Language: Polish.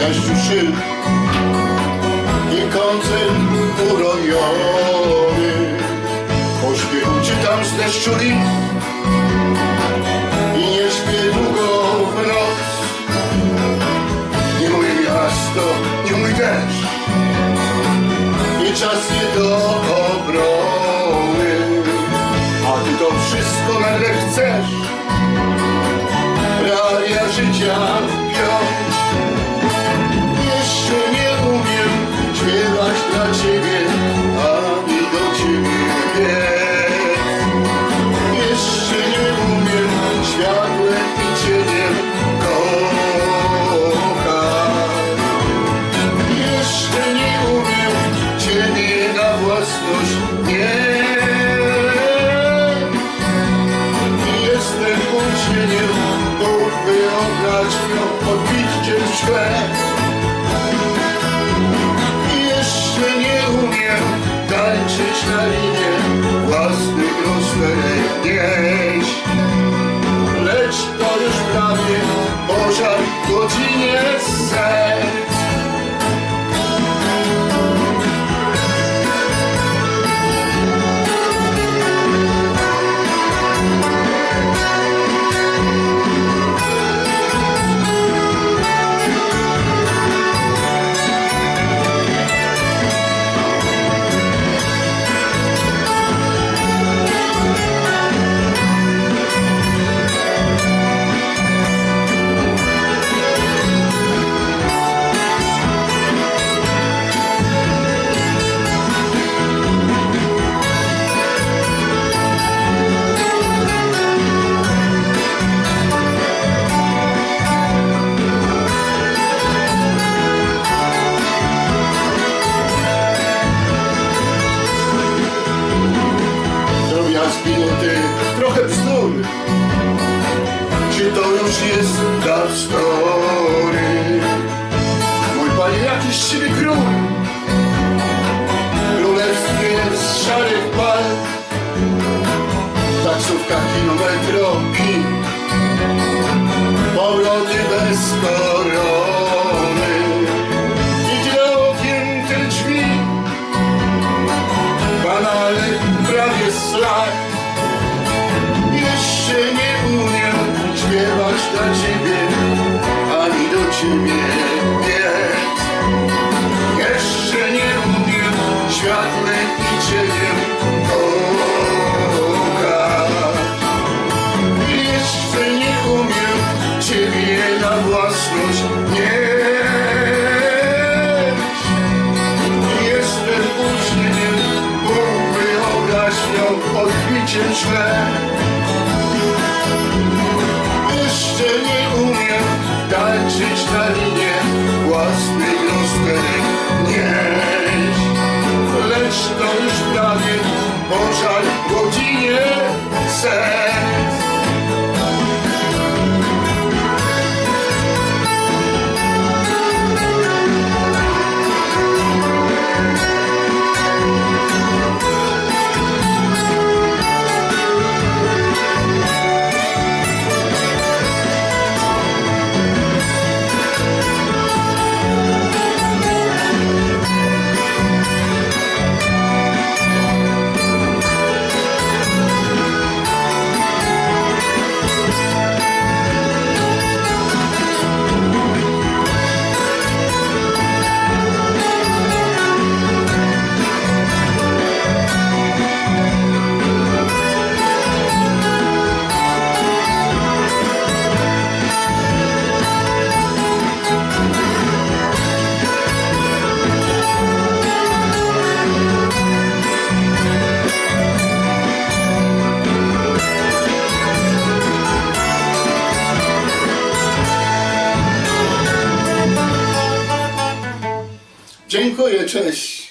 deszczu szyb i koncert urojony. Pośpiewujcie tam z deszczu list i nie śpię długo w noc. Nie moje miasto, nie mój deszcz, nie czas nie do obrony. A ty to wszystko nagle chcesz, realia życia Bóg wyobraźnią, odbicie w szkle. Jeszcze nie umiem tańczyć na linie własnych rozterek nieść. Lecz to już prawie pożar godzinie serc. Trochę bzdur Czy to już jest love story? Mój panie jakiś siwy król. Królewstwie z szarych pal. Taksówka, kino, metro, kin Powroty bez korony. Idzie okiem te drzwi. Banale prawie slack dla ciebie Ani do ciebie biec Jeszcze nie umiem światłem i cieniem kochać Jeszcze nie umiem ciebie na własność mieć Jestem uczniem, Bóg wyobraźnią odbiciem szle. Linie własnych rozterek nieść. Lecz to już prawie pożar w godzinie serc. Dziękuję, cześć.